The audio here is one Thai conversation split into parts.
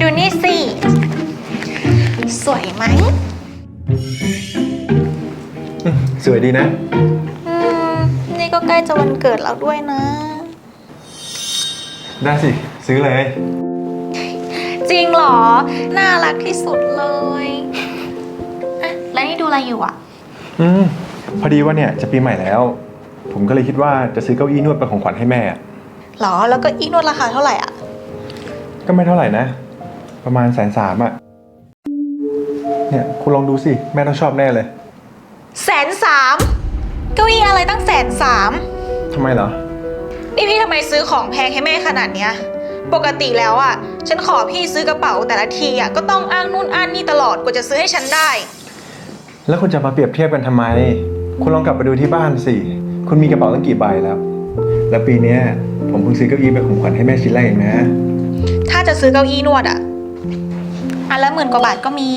ดูนี่สิ สวยไหม สวยดีนะ อืม นี่ก็ใกล้จะวันเกิดเราด้วยนะ ได้สิ ซื้อเลย จริงเหรอ น่ารักที่สุดเลยอะแล้วนี่ดูอะไรอยู่อะ อืม พอดีว่าเนี่ยจะปีใหม่แล้ว ผมก็เลยคิดว่าจะซื้อเก้าอี้นวดเป็นของขวัญให้แม่อะหรอ แล้วก็อีนวดราคาเท่าไหร่อะ ก็ไม่เท่าไหร่นะ ประมาณแสนสามอะเนี่ยคุณลองดูสิ แม่ต้องชอบแน่เลยแสนสามเก้าอี้อะไรตั้งแสนสามทำไมเหรอ นี่พี่ทำไมซื้อของแพงให้แม่ขนาดเนี้ย ปกติแล้วอะ ฉันขอพี่ซื้อกระเป๋าแต่ละทีอะก็ต้องอ้างนู่นอ้างนี่ตลอดกว่าจะซื้อให้ฉันได้ แล้วคุณจะมาเปรียบเทียบกันทำไม คุณลองกลับไปดูที่บ้านสิ คุณมีกระเป๋าตั้งกี่ใบแล้ว แล้วปีเนี้ยผมเพิ่งซื้อเก้าอี้เป็นของขวัญให้แม่ชิ้นแรกเองนะ ถ้าจะซื้อเก้าอี้นวดอะอันละหมื่นกว่าบาทก็มี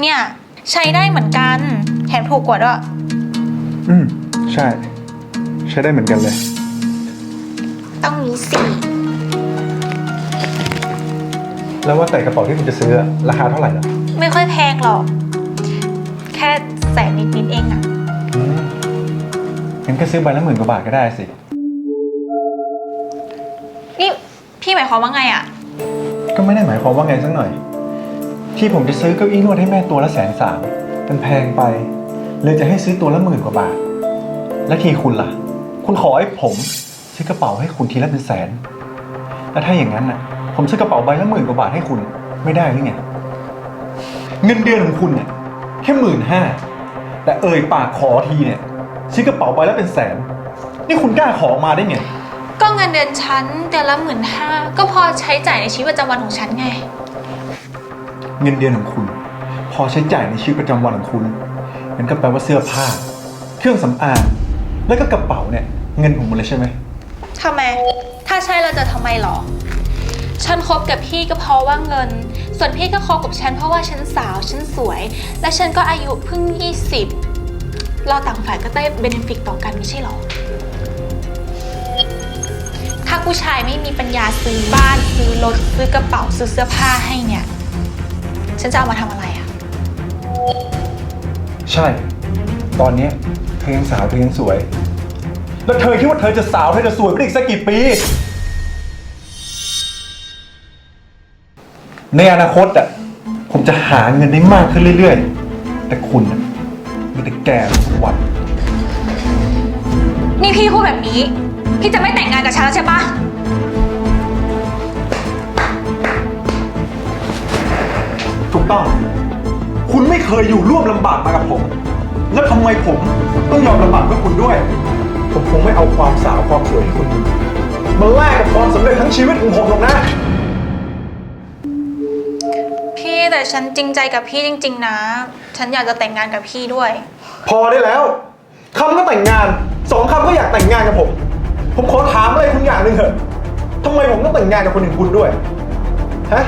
เนี่ยใช้ได้เหมือนกันแถมถูกกว่าด้วยอืม ใช่ ใช้ได้เหมือนกันเลย ต้องมีสิแล้วว่าแต่กระเป๋าที่คุณจะซื้ออะราคาเท่าไหร่ล่ะไม่ค่อยแพงหรอก แค่แสนนิดๆเองอะอืมงั้นก็ซื้อใบละหมื่นกว่าบาทก็ได้สิ นี่พี่หมายความว่าไงอะ ก็ไม่ได้หมายความว่าไงสักหน่อย ที่ผมจะซื้อเก้าอี้นวดให้แม่ตัวละแสนสามมันแพงไปเลยจะให้ซื้อตัวละหมื่นกว่าบาท และทีคุณล่ะ คุณขอให้ผมซื้อกระเป๋าให้คุณทีละเป็นแสน แล้วถ้าอย่างนั้นน่ะ ผมซื้อกระเป๋าใบละหมื่นกว่าบาทให้คุณไม่ได้หรือไง เงินเดือนของคุณเนี่ยแค่หมื่นห้าแต่เอ่ยปากขอทีเนี่ยซื้อกระเป๋าใบละเป็นแสน นี่คุณกล้าขอมาได้ไง ก็เงินเดือนฉันเดือนละหมื่นห้าก็พอใช้จ่ายในชีวิตประจำวันของฉันไง เงินเดือนของคุณ พอใช้จ่ายในชีวิตประจำวันของคุณงั้นก็แปลว่าเสื้อผ้า เครื่องสำอางแล้วก็กระเป๋าเนี่ยเงินผมหมดเลยใช่ไหมทำไม ถ้าใช่เราจะทำไมหรอ ฉันคบกับพี่ก็เพราะว่าเงิน ส่วนพี่ก็คบกับฉันเพราะว่าฉันสาว ฉันสวย และฉันก็อายุเพิ่ง 20 เราต่างฝ่ายก็ได้เบนฟิตต่อกันไม่ใช่หรอถ้าผู้ชายไม่มีปัญญาซื้อบ้านซื้อรถซื้อกระเป๋าซื้อเสื้อผ้าให้เนี่ย ฉันจะเอามาทำอะไรอะใช่ ตอนเนี้ยเธอยังสาวเธอยังสวย แล้วเธอคิดว่าเธอจะสาวเธอจะสวยไปอีกสักกี่ปี ในอนาคตอะผมจะหาเงินได้มากขึ้นเรื่อยๆ แต่คุณน่ะมีแต่แก่ทุกวัน นี่พี่พูดแบบนี้ พี่จะไม่แต่งงานกับฉันแล้วใช่ปะถูกต้อง คุณไม่เคยอยู่ร่วมลำบากมากับผม แล้วทำไมผมต้องยอมลำบากเพื่อคุณด้วย ผมคงไม่เอาความสาวความสวยที่คุณมีมาแลกกับความสำเร็จทั้งชีวิตของผมหรอกนะ พี่แต่ฉันจริงใจกับพี่จริง ๆ นะ ฉันอยากจะแต่งงานกับพี่ด้วย พอได้แล้วคำก็แต่งงานสองคำก็อยากแต่งงานกับผม ผมขอถามอะไรคุณอย่างหนึ่งเถอะทำไมผมต้องแต่งงานกับคนอย่างคุณด้วย ฮะ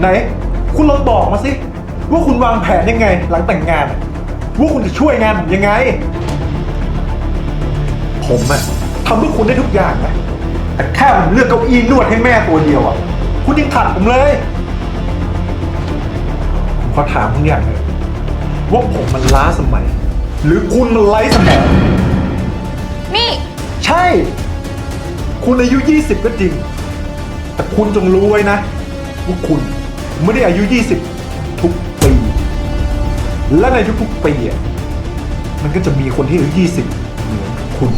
ไหน คุณลองบอกมาสิ ว่าคุณวางแผนยังไง หลังแต่งงานว่าคุณจะช่วยงานผมยังไง ผมอะทำเพื่อคุณได้ทุกอย่างนะแต่แค่ผมเลือกเก้าอี้นวดให้แม่ตัวเดียวอะคุณยังขัดผมเลย ผมขอถามคุณอย่างหนึ่งว่าผมมันล้าสมัย หรือคุณมันไร้สมอง นี่ ใช่ คุณอายุ 20 ก็จริง แต่คุณจงรู้ไว้นะว่าคุณไม่ได้อายุ 20 ทุกปี และในทุกๆปีอะมันก็จะมีคนที่อายุ 20 เหมือนคุณ